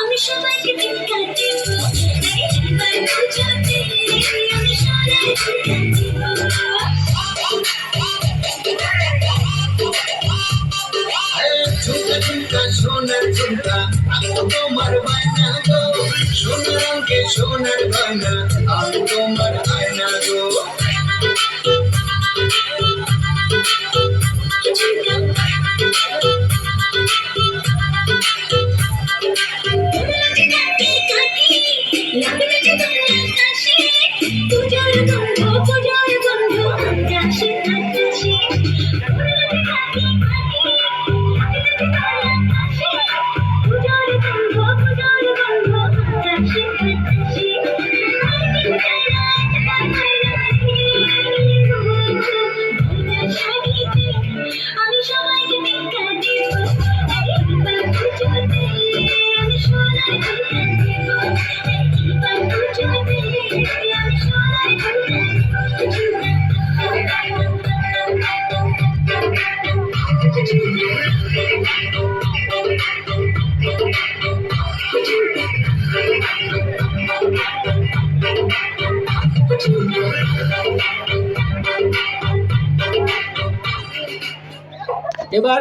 আমি সবাইকে টিকা দেব একবার পুজোতে আমি সোনার টিকা ঝুমকা ঝুমকা সোনার ঝুমকা আমি তোমার বায়না গো। রঙে সোনার বায়না আমি তোমার আয়না গো আমি এবার